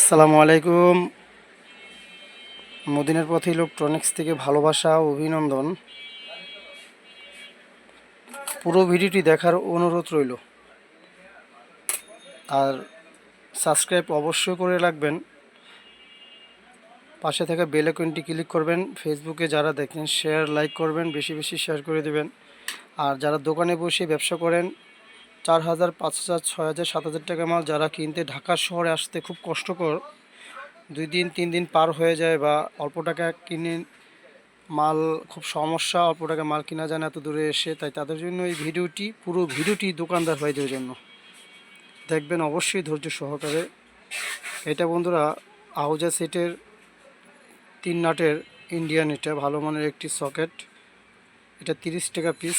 আসসালামু আলাইকুম। মদিনের পথে ইলেকট্রনিক্স থেকে ভালোবাসা অভিনন্দন। পুরো ভিডিওটি দেখার অনুরোধ রইল। আর সাবস্ক্রাইব অবশ্যই করে রাখবেন। পাশে থাকা বেল আইকনটি ক্লিক করবেন। ফেসবুকে যারা দেখেন শেয়ার লাইক করবেন, বেশি বেশি শেয়ার করে দেবেন। আর যারা দোকানে বসে ব্যবসা করেন চার হাজার পাঁচ হাজার ছয় হাজার সাত হাজার টাকা মাল যারা কিনতে ঢাকা শহরে আসতে খুব কষ্টকর। দুই দিন, তিন দিন পার হয়ে যায় বা অল্প টাকা কিনে মাল, খুব সমস্যা, অল্প টাকা মাল কেনা যায় না এত দূরে এসে, তাই তাদের জন্য এই ভিডিওটি, পুরো ভিডিওটি দোকানদার ভাইদের জন্য। দেখবেন অবশ্যই ধৈর্য সহকারে। এটা বন্ধুরা, আহুজা সেটের তিন নাটের ইন্ডিয়ান এটা ভালো মানের একটি সকেট এটা তিরিশ টাকা পিস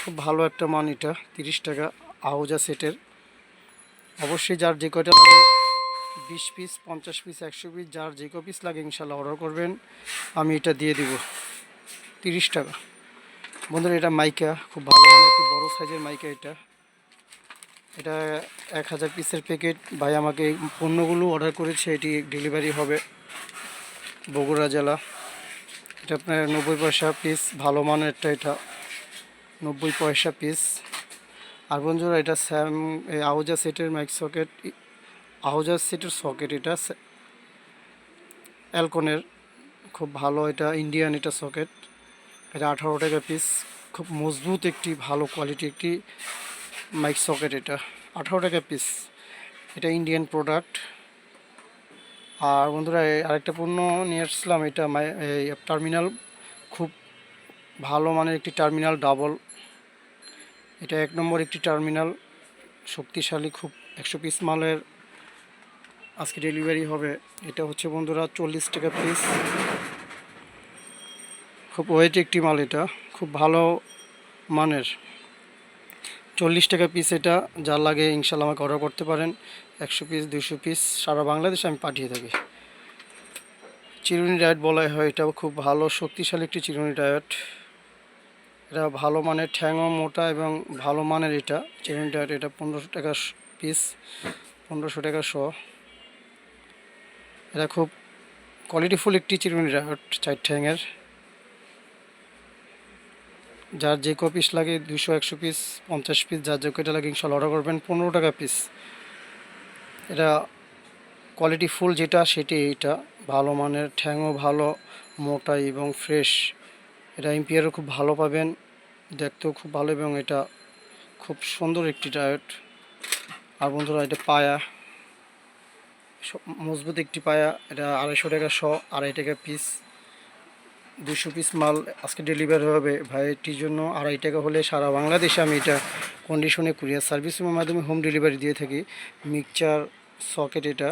খুব ভালো একটা মান এটা, তিরিশ টাকা আহুজা সেটের। অবশ্যই যার যে কয়টা লাগে, বিশ পিস পঞ্চাশ পিস একশো পিস যার যে ক পিস লাগে ইনশাল্লাহ অর্ডার করবেন, আমি এটা দিয়ে দিব, তিরিশ টাকা। বন্ধুরা, এটা মাইকা, খুব ভালো মানের একটু বড়ো সাইজের মাইকা এটা। এটা এক হাজার পিসের প্যাকেট ভাই আমাকে এই পণ্যগুলো অর্ডার করেছে, এটি ডেলিভারি হবে বগুড়া জেলা। এটা আপনার নব্বই পয়সা পিস ভালো মানের একটা এটা। নব্বই পয়সা পিস আর বন্ধুরা এটা স্যাম এই আহুজা সেটের মাইক সকেট আহুজা সেটের সকেট এটা অ্যালকনের খুব ভালো এটা ইন্ডিয়ান এটা সকেট এটা আঠারো টাকা পিস খুব মজবুত একটি, ভালো কোয়ালিটি একটি মাইক সকেট এটা। আঠারো টাকা পিস এটা ইন্ডিয়ান প্রোডাক্ট আর বন্ধুরা আরেকটা পণ্য নিয়ে আসছিলাম এটা টার্মিনাল খুব ভালো মানের একটি টার্মিনাল ডাবল এটা এক নম্বর একটি টার্মিনাল, শক্তিশালী, খুব একশো পিস মালের আজকে ডেলিভারি হবে। এটা হচ্ছে বন্ধুরা চল্লিশ টাকা পিস খুব ওয়েট একটি মাল এটা, খুব ভালো মানের। চল্লিশ টাকা পিস এটা, যার লাগে ইনশাল্লাহ আমাকে অর্ডার করতে পারেন। একশো পিস দুশো পিস সারা বাংলাদেশে আমি পাঠিয়ে থাকি। চিরুনি ডায়েট বলা হয়, এটাও খুব ভালো, শক্তিশালী একটি চিরুনি ডায়েট এটা ভালো মানের ঠ্যাংও মোটা এবং ভালো মানের এটা। চিরুনি ডায়েট এটা পনেরোশো টাকা পিস পনেরোশো টাকা শ। এটা খুব কোয়ালিটিফুল একটি চিরুনি চার ঠ্যাংয়ের যার যে ক পিস লাগে দুশো একশো পিস পঞ্চাশ পিস যার যে কয়টা লাগে ইনশাল্লাহ অর্ডার করবেন পনেরো টাকা পিস এটা কোয়ালিটি ফুল যেটা, সেটি এইটা। ভালো মানের ঠ্যাংও ভালো, মোটা এবং ফ্রেশ এটা এমপিআরও খুব ভালো পাবেন, দেখতেও খুব ভালো এবং এটা খুব সুন্দর একটি ডায়েট আর বন্ধুরা, এটা পায়া মজবুত একটি পায়া, এটা আড়াইশো টাকা শ, আড়াই টাকা পিস। দুশো পিস মাল আজকে ডেলিভারি হবে। ভাইটির জন্য আড়াই টাকা হলে সারা বাংলাদেশে আমি এটা কন্ডিশনে কুরিয়ার সার্ভিসের মাধ্যমে হোম ডেলিভারি দিয়ে থাকি। মিক্সচার সকেট এটা।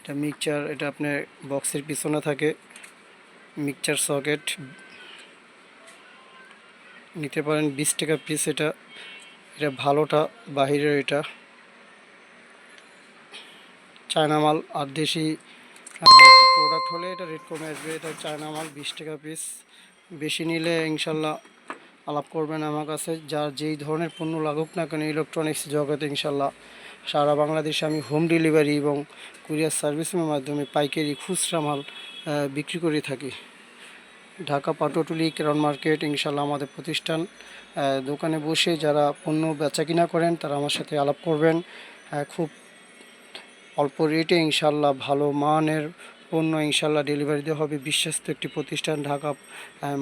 এটা মিক্সচার এটা আপনার বক্সের পিছনে থাকে। মিক্সচার সকেট নিতে পারেন, বিশ টাকা পিস এটা। এটা ভালোটা, বাহিরের এটা। চায়না মাল আর দেশি প্রোডাক্ট হলে এটা রেট কমে আসবে। এটা চায়না মাল, বিশ টাকা পিস বেশি নিলে ইনশাল্লাহ আলাপ করবেন আমার কাছে। যার যেই ধরনের পণ্য লাগুক না কেন ইলেকট্রনিক্স জগতে ইনশাল্লাহ সারা বাংলাদেশে আমি হোম ডেলিভারি এবং কুরিয়ার সার্ভিসের মাধ্যমে পাইকারি খুচরা মাল বিক্রি করে থাকি। ঢাকা পাটোটুলি কেরন মার্কেট ইনশাল্লাহ আমাদের প্রতিষ্ঠান দোকানে বসে যারা পণ্য বেচা কিনা করেন, তারা আমার সাথে আলাপ করবেন। খুব অল্প রেটে ইনশাল্লাহ ভালো মানের পণ্য ইনশাল্লাহ ডেলিভারি দেওয়া হবে। বিশ্বস্ত একটি প্রতিষ্ঠান ঢাকা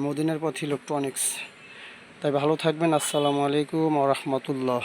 মদিনার পথ ইলেকট্রনিক্স। তাই ভালো থাকবেন। আসসালামু আলাইকুম রহমতুল্লাহ।